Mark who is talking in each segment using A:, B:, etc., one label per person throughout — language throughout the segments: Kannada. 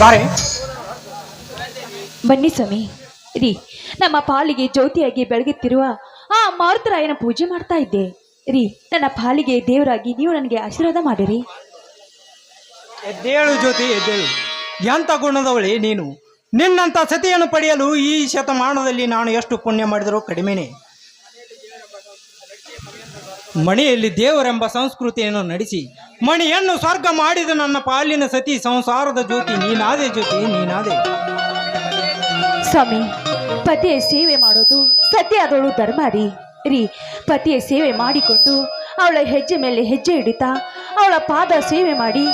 A: ಬಾರೆ.
B: ಬನ್ನಿ ಸ್ವಾಮಿ. ರೀ ನಮ್ಮ ಪಾಲಿಗೆ ಜ್ಯೋತಿಯಾಗಿ ಬೆಳಗುತ್ತಿರುವ ಆ ಮಾರುತರಾಯನ ಪೂಜೆ ಮಾಡ್ತಾ ಇದ್ದೆ. ರೀ ನನ್ನ ಪಾಲಿಗೆ ದೇವರಾಗಿ ನೀವು ನನಗೆ ಆಶೀರ್ವಾದ ಮಾಡಿರಿ.
A: ಎದ್ದೇಳು ಜ್ಯೋತಿ ಎದ್ದೇಳು. ಎಂಥ ಗುಣದವಳಿ ನೀನು? ನಿನ್ನಂಥ ಸತಿಯನ್ನು ಪಡೆಯಲು ಈ ಶತಮಾನದಲ್ಲಿ ನಾನು ಎಷ್ಟು ಪುಣ್ಯ ಮಾಡಿದರೂ ಕಡಿಮೆನೇ. ಮಣಿಯಲ್ಲಿ ದೇವರೆಂಬ ಸಂಸ್ಕೃತಿಯನ್ನು ನಡೆಸಿ ಮಣಿಯನ್ನು ಸ್ವರ್ಗ ಮಾಡಿದ ನನ್ನ ಪಾಲಿನ ಸತಿ ಸಂಸಾರದ ಜ್ಯೋತಿ ನೀನಾದೆ ಜ್ಯೋತಿ ನೀನಾದೆ.
B: ಸ್ವಾಮಿ ಪತಿಯ ಸೇವೆ ಮಾಡೋದು ಸತ್ಯ ಅದಳು ಧರ್ಮ ರೀ ರೀ ಪತಿಯ ಸೇವೆ ಮಾಡಿಕೊಂಡು ಅವಳ ಹೆಜ್ಜೆ ಮೇಲೆ ಹೆಜ್ಜೆ ಇಡಿತಾ ಅವಳ ಪಾದ ಸೇವೆ ಮಾಡಿ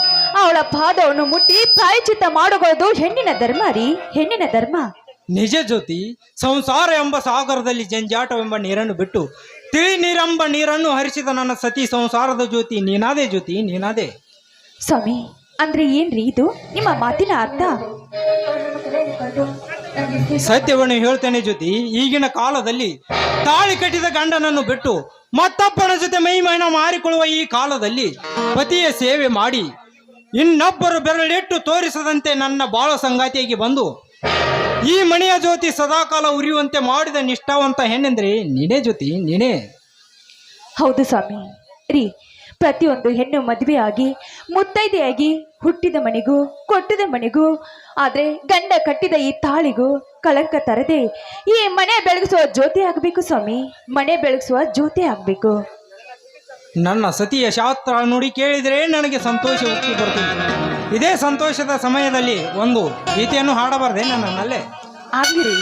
B: ಅವಳ ಪಾದವನ್ನು ಮುಟ್ಟಿ ಪ್ರಾಯಚಿತ್ತ ಮಾಡಬಹುದು ಹೆಣ್ಣಿನ ಧರ್ಮ ರೀ ಹೆಣ್ಣಿನ ಧರ್ಮ.
A: ನಿಜ ಜ್ಯೋತಿ ಸಂಸಾರ ಎಂಬ ಸಾಗರದಲ್ಲಿ ಜಂಜಾಟವೆಂಬ ನೀರನ್ನು ಬಿಟ್ಟು ತಿಳಿ ನೀರಂಬ ನೀರನ್ನು ಹರಿಸಿದ ನನ್ನ ಸತಿ ಸಂಸಾರದ ಜ್ಯೋತಿ ನೀನಾದೆ ಜ್ಯೋತಿ ನೀನಾದೆ.
B: ಸ್ವಾಮಿ ಅಂದ್ರೆ ಏನ್ರಿ ಇದು? ನಿಮ್ಮ ಮಾತಿನ ಅರ್ಥ?
A: ಸತ್ಯವನ್ನು ಹೇಳ್ತೇನೆ ಜ್ಯೋತಿ ಈಗಿನ ಕಾಲದಲ್ಲಿ ತಾಳಿ ಕಟ್ಟಿದ ಗಂಡನನ್ನು ಬಿಟ್ಟು ಮತ್ತೊಬ್ಬನ ಜೊತೆ ಮೈ ಮೈನ ಮಾರಿಕೊಳ್ಳುವ ಈ ಕಾಲದಲ್ಲಿ ಪತಿಯ ಸೇವೆ ಮಾಡಿ ಇನ್ನೊಬ್ಬರು ಬೆರಳಿಟ್ಟು ತೋರಿಸದಂತೆ ನನ್ನ ಬಾಳ ಸಂಗಾತಿಯಾಗಿ ಬಂದು ಈ ಮಣಿಯ ಜ್ಯೋತಿ ಸದಾಕಾಲ ಉರಿಯುವಂತೆ ಮಾಡಿದ ನಿಷ್ಠಾವಂತ ಹೆಣ್ಣೆಂದ್ರೆ ನೀನೇ ಜ್ಯೋತಿ ನೀನೇ.
B: ಹೌದು ಸ್ವಾಮಿ. ರೀ ಪ್ರತಿಯೊಂದು ಹೆಣ್ಣು ಮದುವೆಯಾಗಿ ಮುತ್ತೈದೆಯಾಗಿ ಹುಟ್ಟಿದ ಮನೆಗೂ ಕೊಟ್ಟಿದ ಮನೆಗೂ ಆದರೆ ಗಂಡ ಕಟ್ಟಿದ ಈ ತಾಳಿಗೂ ಕಳಂಕ ತರದೆ ಈ ಮನೆ ಬೆಳಗಿಸುವ ಜ್ಯೋತಿ ಆಗಬೇಕು ಸ್ವಾಮಿ ಮನೆ ಬೆಳಗಿಸುವ ಜ್ಯೋತಿ ಆಗಬೇಕು.
A: ನನ್ನ ಸತಿಯ ಶಾಸ್ತ್ರ ನುಡಿ ಕೇಳಿದರೆ ನನಗೆ ಸಂತೋಷ ಬರುತ್ತದೆ ಇದೇ ಸಂತೋಷದ ಸಮಯದಲ್ಲಿ ಒಂದು ಗೀತೆಯನ್ನು ಹಾಡಬಾರ್ದೆ ನನ್ನಲ್ಲೇ.
B: ಆಗ್ಲಿ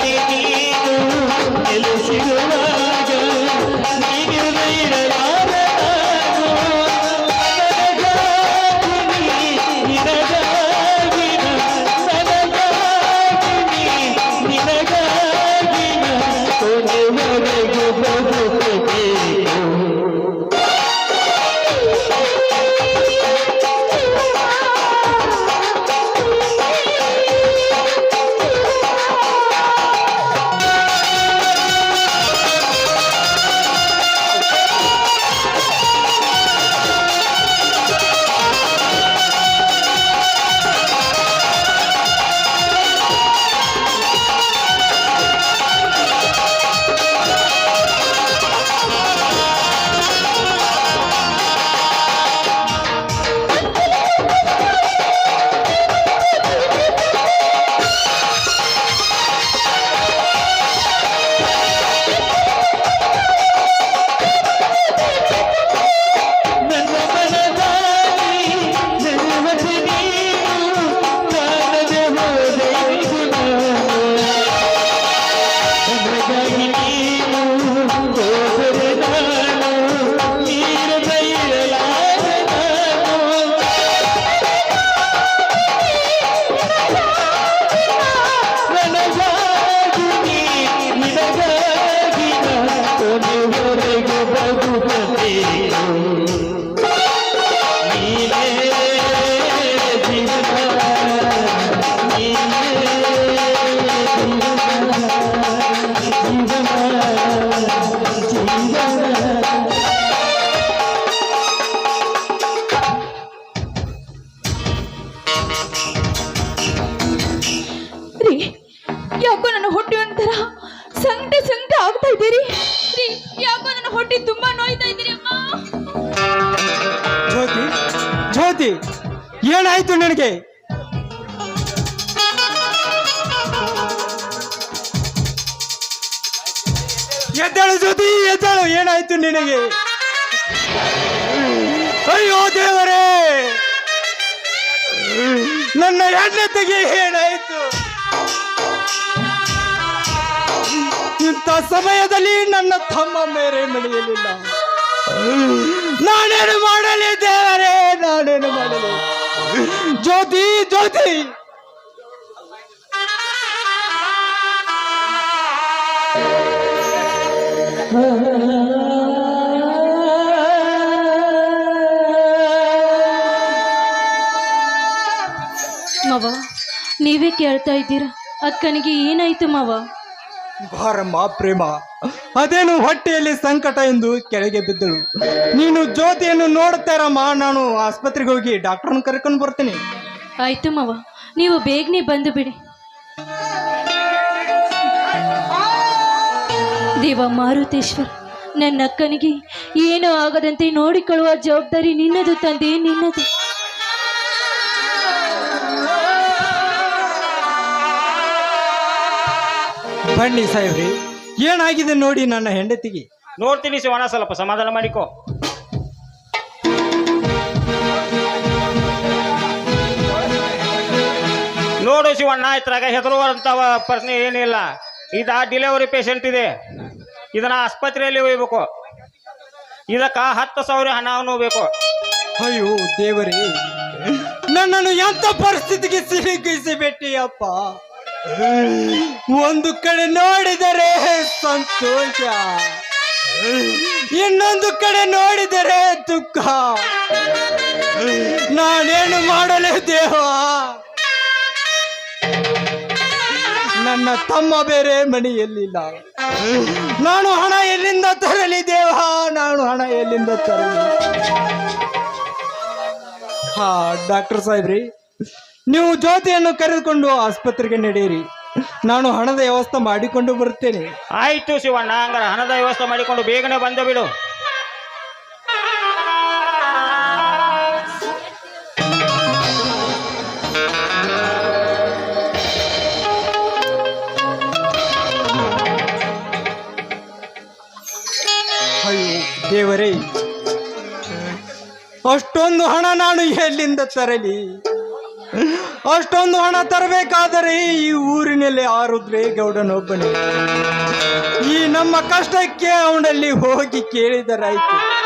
B: Thank you.
A: ಏನಾಯ್ತು ನಿನಗೆ? ಎದ್ದಳು ಜ್ಯೋತಿ, ಎದ್ದಳು. ಏನಾಯ್ತು ನಿನಗೆ? ಅಯ್ಯೋ ದೇವರೇ! ನನ್ನ ಹೆಣ್ಣತೆಗೆ ಏನಾಯ್ತು? ಇಂಥ ಸಮಯದಲ್ಲಿ ನನ್ನ ತಮ್ಮ ಮೇರೆ ನಡೆಯಲಿಲ್ಲ ನಾನೇನು ಮಾಡಲಿ ದೇವರೇ? ನಾನೇನು ಮಾಡಲಿ? ಜ್ಯೋತಿ ಜ್ಯೋತಿ.
B: ಮಾವ ನೀವೇ ಕೇಳ್ತಾ ಇದ್ದೀರಾ? ಅಕ್ಕನಿಗೆ ಏನಾಯ್ತು ಮಾವ?
A: ಬಾರಮ್ಮ, ಪ್ರೇಮ. ಅದೇನು ಹೊಟ್ಟೆಯಲ್ಲಿ ಸಂಕಟ ಎಂದು ಕೆಳಗೆ ಬಿದ್ದಳು. ನೀನು ಜ್ಯೋತಿಯನ್ನು ನೋಡ್ತಾರಮ್ಮ ನಾನು ಆಸ್ಪತ್ರೆಗೆ ಹೋಗಿ ಡಾಕ್ಟರ್ನ ಕರ್ಕೊಂಡು ಬರ್ತೀನಿ.
B: ಆಯ್ತು ಮಾವ, ನೀವು ಬೇಗನೆ ಬಂದು ಬಿಡಿ. ದೇವ ಮಾರುತೇಶ್ವರ್, ನನ್ನ ಅಕ್ಕನಿಗೆ ಏನೂ ಆಗದಂತೆ ನೋಡಿಕೊಳ್ಳುವ ಜವಾಬ್ದಾರಿ ನಿನ್ನದು ತಂದೆ, ನಿನ್ನದು.
A: ಬನ್ನಿ ಸಾಹೇಬ್ರಿ. ಏನಾಗಿದೆ ನೋಡಿ ನನ್ನ ಹೆಂಡತಿಗೆ?
C: ನೋಡ್ತೀನಿ ಶಿವಣ್ಣ ಸ್ವಲ್ಪ ಸಮಾಧಾನ ಮಾಡಿಕೋ. ನೋಡು ಶಿವಣ್ಣ ಇದ್ರಾಗ ಹೆದರುವಂತ ಪ್ರಶ್ನೆ ಏನಿಲ್ಲ. ಇದ ಡಿಲೆವರಿ ಪೇಷಂಟ್ ಇದೆ. ಇದನ್ನ ಆಸ್ಪತ್ರೆಯಲ್ಲಿ ಒಯ್ಬೇಕು. ಇದಕ್ಕ ಹತ್ತು ಸಾವಿರ ಹಣವನ್ನು ಬೇಕು
A: ಅಯ್ಯೋ ದೇವರೇ ನನ್ನನ್ನು ಎಂತ ಪರಿಸ್ಥಿತಿಗೆ ಸಿಲುಕಿಸಿಬಿಟ್ಟಿಯಪ್ಪ ಒಂದು ಕಡೆ ನೋಡಿದರೆ ಸಂತೋಷ, ಇನ್ನೊಂದು ಕಡೆ ನೋಡಿದರೆ ದುಃಖ. ನಾನೇನು ಮಾಡಲು ದೇವ? ನನ್ನ ತಮ್ಮ ಬೇರೆ ಮನೆಯಲ್ಲಿಲ್ಲ. ನಾನು ಹಣ ಎಲ್ಲಿಂದ ತರಲಿ ದೇವ? ನಾನು ಹಣ ಎಲ್ಲಿಂದ ತರಲಿ? ಹಾ, ಡಾಕ್ಟರ್ ಸಾಹೇಬ್ರಿ ನೀವು ಜ್ಯೋತಿಯನ್ನು ಕರೆದುಕೊಂಡು ಆಸ್ಪತ್ರೆಗೆ ನಡೆಯಿರಿ. ನಾನು ಹಣದ ವ್ಯವಸ್ಥೆ ಮಾಡಿಕೊಂಡು ಬರುತ್ತೇನೆ.
C: ಆಯ್ತು ಶಿವಣ್ಣ ಹಂಗಾರೆ ಹಣದ ವ್ಯವಸ್ಥೆ ಮಾಡಿಕೊಂಡು ಬೇಗನೆ ಬಂದ ಬಿಡು.
A: ಅಯ್ಯೋ ದೇವರೇ ಅಷ್ಟೊಂದು ಹಣ ನಾನು ಎಲ್ಲಿಂದ ತರಲಿ? ಅಷ್ಟೊಂದು ಹಣ ತರಬೇಕಾದರೆ ಈ ಊರಿನಲ್ಲಿ ಆರುದ್ರೆ ಗೌಡನೊಬ್ಬನೇ. ಈ ನಮ್ಮ ಕಷ್ಟಕ್ಕೆ ಅವನಲ್ಲಿ ಹೋಗಿ ಕೇಳಿದರಾಯ್ತು